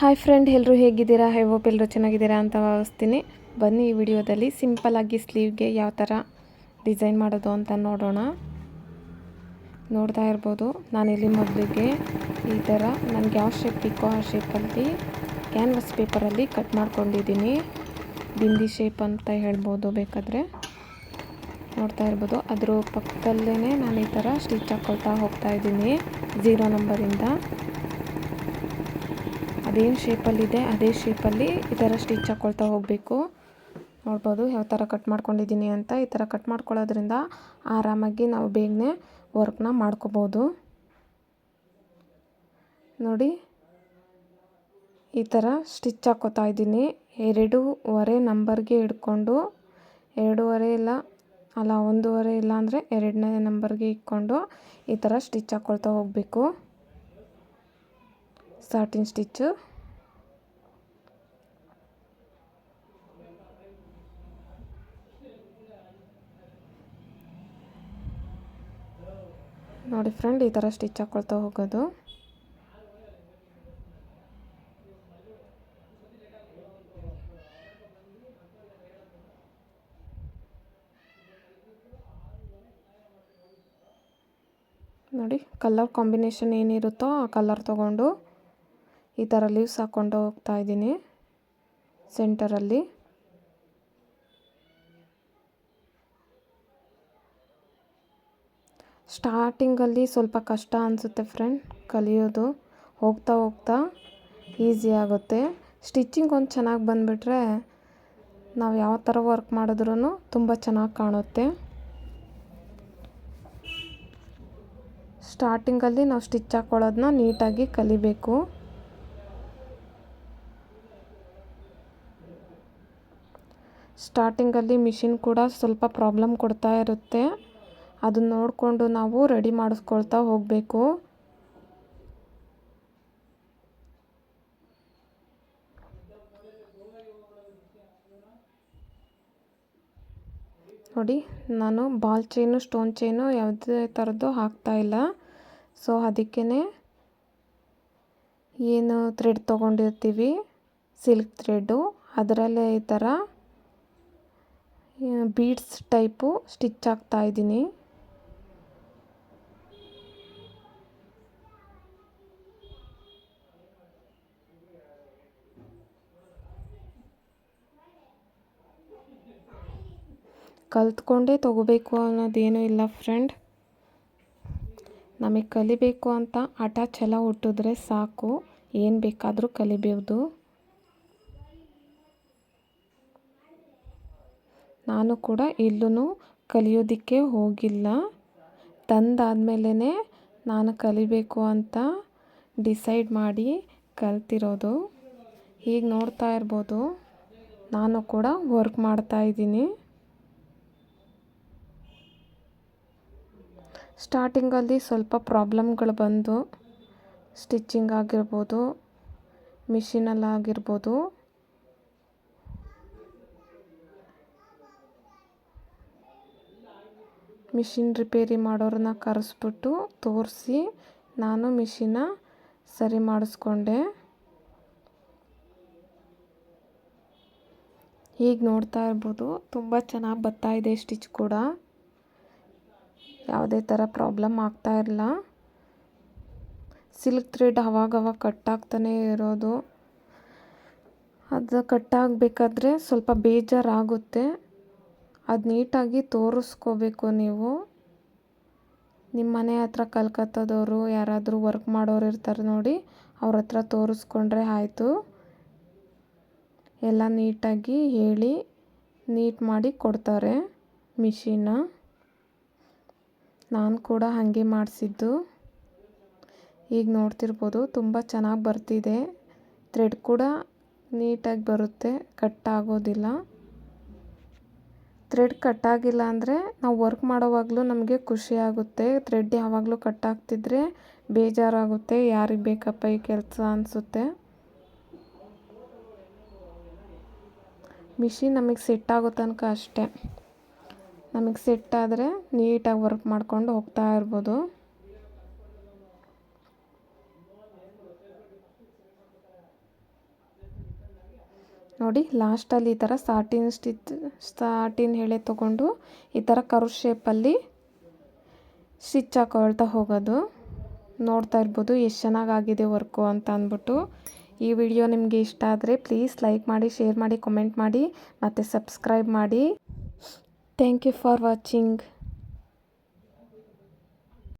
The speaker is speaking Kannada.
ಹಾಯ್ ಫ್ರೆಂಡ್ ಎಲ್ಲರೂ ಹೇಗಿದ್ದೀರಾ? ಹೈ ಹೋಪ್ ಎಲ್ಲರೂ ಚೆನ್ನಾಗಿದ್ದೀರಾ ಅಂತ ಭಾವಿಸ್ತೀನಿ. ಬನ್ನಿ ಈ ವಿಡಿಯೋದಲ್ಲಿ ಸಿಂಪಲ್ಲಾಗಿ ಸ್ಲೀವ್ಗೆ ಯಾವ ಥರ ಡಿಸೈನ್ ಮಾಡೋದು ಅಂತ ನೋಡೋಣ. ನೋಡ್ತಾ ಇರ್ಬೋದು. ನಾನಿಲ್ಲಿ ಮೊದಲಿಗೆ ಈ ಥರ ನನಗೆ ಯಾವ ಶೇಪ್ ಬೇಕೋ, ಆ ಶೇಪಲ್ಲಿ ಕ್ಯಾನ್ವಸ್ ಪೇಪರಲ್ಲಿ ಕಟ್ ಮಾಡ್ಕೊಂಡಿದ್ದೀನಿ. ಬಿಂದಿ ಶೇಪ್ ಅಂತ ಹೇಳ್ಬೋದು ಬೇಕಾದರೆ. ನೋಡ್ತಾ ಇರ್ಬೋದು. ಅದ್ರ ಪಕ್ಕದಲ್ಲೇ ನಾನು ಈ ಥರ ಸ್ಟಿಚ್ ಹಾಕ್ಕೊಳ್ತಾ ಹೋಗ್ತಾ ಇದ್ದೀನಿ. ಝೀರೋ ನಂಬರಿಂದ ಅದೇನು ಶೇಪಲ್ಲಿದೆ ಅದೇ ಶೇಪಲ್ಲಿ ಈ ಥರ ಸ್ಟಿಚ್ ಹಾಕ್ಕೊಳ್ತಾ ಹೋಗಬೇಕು. ನೋಡ್ಬೋದು ಯಾವ ಥರ ಕಟ್ ಮಾಡ್ಕೊಂಡಿದ್ದೀನಿ ಅಂತ. ಈ ಥರ ಕಟ್ ಮಾಡ್ಕೊಳ್ಳೋದ್ರಿಂದ ಆರಾಮಾಗಿ ನಾವು ಬೇಗನೆ ವರ್ಕ್ನ ಮಾಡ್ಕೋಬೋದು. ನೋಡಿ, ಈ ಥರ ಸ್ಟಿಚ್ ಹಾಕ್ಕೋತಾ ಇದ್ದೀನಿ. ಎರಡೂವರೆ ನಂಬರ್ಗೆ ಇಟ್ಕೊಂಡು ಎರಡೂವರೆ ಇಲ್ಲ, ಅಲ್ಲ ಒಂದೂವರೆ ಇಲ್ಲ ಅಂದರೆ ಎರಡನೇ ನಂಬರ್ಗೆ ಇಟ್ಕೊಂಡು ಈ ಥರ ಸ್ಟಿಚ್ ಹಾಕ್ಕೊಳ್ತಾ ಹೋಗಬೇಕು. ಸಾಟಿನ್ ಸ್ಟಿಚ್ಚು ನೋಡಿ ಫ್ರೆಂಡ್ ಈ ಥರ ಸ್ಟಿಚ್ ಹಾಕ್ಕೊಳ್ತಾ ಹೋಗೋದು. ನೋಡಿ ಕಲರ್ ಕಾಂಬಿನೇಷನ್ ಏನಿರುತ್ತೋ ಆ ಕಲರ್ ತೊಗೊಂಡು. ಈ ಥರ ಲೀವ್ಸ್ ಹಾಕ್ಕೊಂಡು ಹೋಗ್ತಾ ಇದ್ದೀನಿ ಸೆಂಟರಲ್ಲಿ. ಸ್ಟಾರ್ಟಿಂಗಲ್ಲಿ ಸ್ವಲ್ಪ ಕಷ್ಟ ಅನಿಸುತ್ತೆ ಫ್ರೆಂಡ್, ಕಲಿಯೋದು. ಹೋಗ್ತಾ ಹೋಗ್ತಾ ಈಸಿ ಆಗುತ್ತೆ. ಸ್ಟಿಚ್ಚಿಂಗ್ ಒಂದು ಚೆನ್ನಾಗಿ ಬಂದುಬಿಟ್ರೆ ನಾವು ಯಾವ ಥರ ವರ್ಕ್ ಮಾಡಿದ್ರೂ ತುಂಬ ಚೆನ್ನಾಗಿ ಕಾಣುತ್ತೆ. ಸ್ಟಾರ್ಟಿಂಗಲ್ಲಿ ನಾವು ಸ್ಟಿಚ್ ಹಾಕ್ಕೊಳ್ಳೋದನ್ನ ನೀಟಾಗಿ ಕಲಿಬೇಕು. ಸ್ಟಾರ್ಟಿಂಗಲ್ಲಿ ಮಿಷಿನ್ ಕೂಡ ಸ್ವಲ್ಪ ಪ್ರಾಬ್ಲಮ್ ಕೊಡ್ತಾ ಇರುತ್ತೆ. ಅದನ್ನ ನೋಡಿಕೊಂಡು ನಾವು ರೆಡಿ ಮಾಡಿಸ್ಕೊಳ್ತಾ ಹೋಗಬೇಕು. ನೋಡಿ, ನಾನು ಬಾಲ್ ಚೈನು, ಸ್ಟೋನ್ ಚೈನು ಯಾವುದೇ ಥರದ್ದು ಹಾಕ್ತಾಯಿಲ್ಲ ಸೊ ಅದಕ್ಕೇ ಏನು ಥ್ರೆಡ್ ತೊಗೊಂಡಿರ್ತೀವಿ, ಸಿಲ್ಕ್ ಥ್ರೆಡ್ಡು. ಅದರಲ್ಲೇ ಈ ಥರ ಬೀಡ್ಸ್ ಟೈಪು ಸ್ಟಿಚ್ ಹಾಕ್ತಾ ಇದ್ದೀನಿ. ಕಲ್ತ್ಕೊಂಡೇ ತೊಗೋಬೇಕು ಅನ್ನೋದೇನೂ ಇಲ್ಲ ಫ್ರೆಂಡ್ ನಮಗೆ ಕಲಿಬೇಕು ಅಂತ ಹಠ ಛಲ ಹುಟ್ಟಿದ್ರೆ ಸಾಕು. ಏನು ಬೇಕಾದರೂ ಕಲಿಬೋದು. ನಾನು ಕೂಡ ಎಲ್ಲೂ ಕಲಿಯೋದಕ್ಕೆ ಹೋಗಿಲ್ಲ. ತಂದಾದಮೇಲೆ ನಾನು ಕಲಿಬೇಕು ಅಂತ ಡಿಸೈಡ್ ಮಾಡಿ ಕಲ್ತಿರೋದು. ಈಗ ನೋಡ್ತಾ ಇರ್ಬೋದು. ನಾನು ಕೂಡ ವರ್ಕ್ ಮಾಡ್ತಾ ಇದ್ದೀನಿ. ಸ್ಟಾರ್ಟಿಂಗಲ್ಲಿ ಸ್ವಲ್ಪ ಪ್ರಾಬ್ಲಮ್ಗಳು ಬಂದು ಸ್ಟಿಚ್ಚಿಂಗ್ ಆಗಿರ್ಬೋದು, ಮಿಷಿನಲ್ಲಾಗಿರ್ಬೋದು. ಮಿಷಿನ್ ರಿಪೇರಿ ಮಾಡೋರನ್ನ ಕರೆಸ್ಬಿಟ್ಟು ತೋರಿಸಿ ನಾನು ಮಿಷಿನ ಸರಿ ಮಾಡಿಸ್ಕೊಂಡೆ. ಈಗ ನೋಡ್ತಾ ಇರ್ಬೋದು. ತುಂಬ ಚೆನ್ನಾಗಿ ಬರ್ತಾ ಇದೆ ಸ್ಟಿಚ್ ಕೂಡ. ಯಾವುದೇ ಥರ ಪ್ರಾಬ್ಲಮ್ ಆಗ್ತಾ ಇರಲ್ಲ ಸಿಲ್ಕ್ ಥ್ರೆಡ್ ಅವಾಗವಾಗ ಕಟ್ಟಾಗ್ತಾನೆ ಇರೋದು. ಅದು ಕಟ್ಟಾಗಬೇಕಾದ್ರೆ ಸ್ವಲ್ಪ ಬೇಜಾರಾಗುತ್ತೆ. ಅದು ನೀಟಾಗಿ ತೋರಿಸ್ಕೋಬೇಕು ನೀವು. ನಿಮ್ಮ ಮನೆ ಹತ್ರ ಕಲ್ಕತ್ತಾದವರು ಯಾರಾದರೂ ವರ್ಕ್ ಮಾಡೋರು ಇರ್ತಾರೆ ನೋಡಿ, ಅವ್ರ ಹತ್ರ ತೋರಿಸ್ಕೊಂಡ್ರೆ ಆಯಿತು. ಎಲ್ಲ ನೀಟಾಗಿ ಹೇಳಿ, ನೀಟ್ ಮಾಡಿ ಕೊಡ್ತಾರೆ ಮಿಷಿನ ನಾನು ಕೂಡ ಹಾಗೆ ಮಾಡಿಸಿದ್ದು. ಈಗ ನೋಡ್ತಿರ್ಬೋದು ತುಂಬ ಚೆನ್ನಾಗಿ ಬರ್ತಿದೆ. ಥ್ರೆಡ್ ಕೂಡ ನೀಟಾಗಿ ಬರುತ್ತೆ ಕಟ್ ಆಗೋದಿಲ್ಲ. ಥ್ರೆಡ್ ಕಟ್ಟಾಗಿಲ್ಲ ಅಂದರೆ ನಾವು ವರ್ಕ್ ಮಾಡೋವಾಗಲೂ ನಮಗೆ ಖುಷಿ ಆಗುತ್ತೆ. ಥ್ರೆಡ್ ಯಾವಾಗಲೂ ಕಟ್ಟಾಗ್ತಿದ್ರೆ ಬೇಜಾರಾಗುತ್ತೆ. ಯಾರಿಗೆ ಬೇಕಪ್ಪ ಈ ಕೆಲಸ ಅನಿಸುತ್ತೆ? ಮಿಷಿನ್ ನಮಗೆ ಸೆಟ್ ಆಗೋ ತನಕ ಅಷ್ಟೇ. ನಮಗೆ ಸೆಟ್ ಆದರೆ ನೀಟಾಗಿ ವರ್ಕ್ ಮಾಡ್ಕೊಂಡು ಹೋಗ್ತಾ ಇರ್ಬೋದು. ನೋಡಿ, ಲಾಸ್ಟಲ್ಲಿ ಈ ಥರ ಸಾಟಿನ್ ಸ್ಟಿಚ್ ಸಾಟಿನ್ ಎಳೆ ತೊಗೊಂಡು ಈ ಥರ ಕರು ಶೇಪಲ್ಲಿ ಸ್ಟಿಚ್ ಹಾಕೊಳ್ತಾ ಹೋಗೋದು. ನೋಡ್ತಾ ಇರ್ಬೋದು, ಎಷ್ಟು ಚೆನ್ನಾಗಾಗಿದೆ ವರ್ಕು ಅಂತ ಅಂದ್ಬಿಟ್ಟು. ಈ ವಿಡಿಯೋ ನಿಮಗೆ ಇಷ್ಟ ಆದರೆ ಪ್ಲೀಸ್ ಲೈಕ್ ಮಾಡಿ, ಶೇರ್ ಮಾಡಿ, ಕಮೆಂಟ್ ಮಾಡಿ, ಮತ್ತು ಸಬ್ಸ್ಕ್ರೈಬ್ ಮಾಡಿ. Thank you for watching.